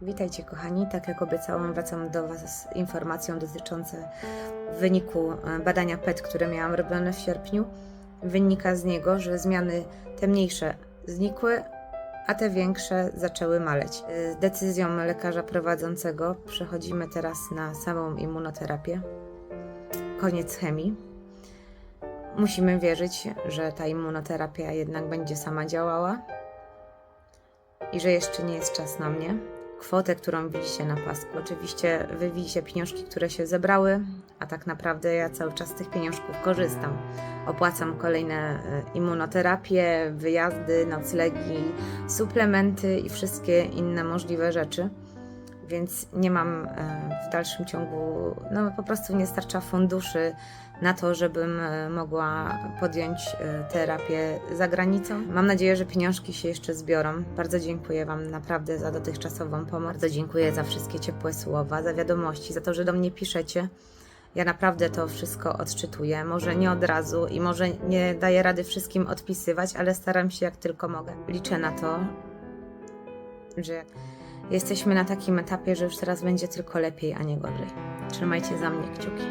Witajcie kochani, tak jak obiecałam, wracam do Was z informacją dotyczącą wyniku e, badania PET, które miałam robione w sierpniu. Wynika z niego, że zmiany te mniejsze znikły, a te większe zaczęły maleć. E, Z decyzją lekarza prowadzącego przechodzimy teraz na samą immunoterapię. Koniec chemii. Musimy wierzyć, że ta immunoterapia jednak będzie sama działała i że jeszcze nie jest czas na mnie. Kwotę, którą widzicie na pasku. Oczywiście wy widzicie pieniążki, które się zebrały, a tak naprawdę ja cały czas z tych pieniążków korzystam. Opłacam kolejne e, immunoterapie, wyjazdy, noclegi, suplementy i wszystkie inne możliwe rzeczy. Więc nie mam e, w dalszym ciągu, no po prostu nie starcza funduszy na to, żebym e, mogła podjąć e, terapię za granicą. Mam nadzieję, że pieniążki się jeszcze zbiorą. Bardzo dziękuję Wam naprawdę za dotychczasową pomoc. Bardzo dziękuję za wszystkie ciepłe słowa, za wiadomości, za to, że do mnie piszecie. Ja naprawdę to wszystko odczytuję. Może nie od razu i może nie daję rady wszystkim odpisywać, ale staram się jak tylko mogę. Liczę na to, że jesteśmy na takim etapie, że już teraz będzie tylko lepiej, a nie gorzej. Trzymajcie za mnie kciuki.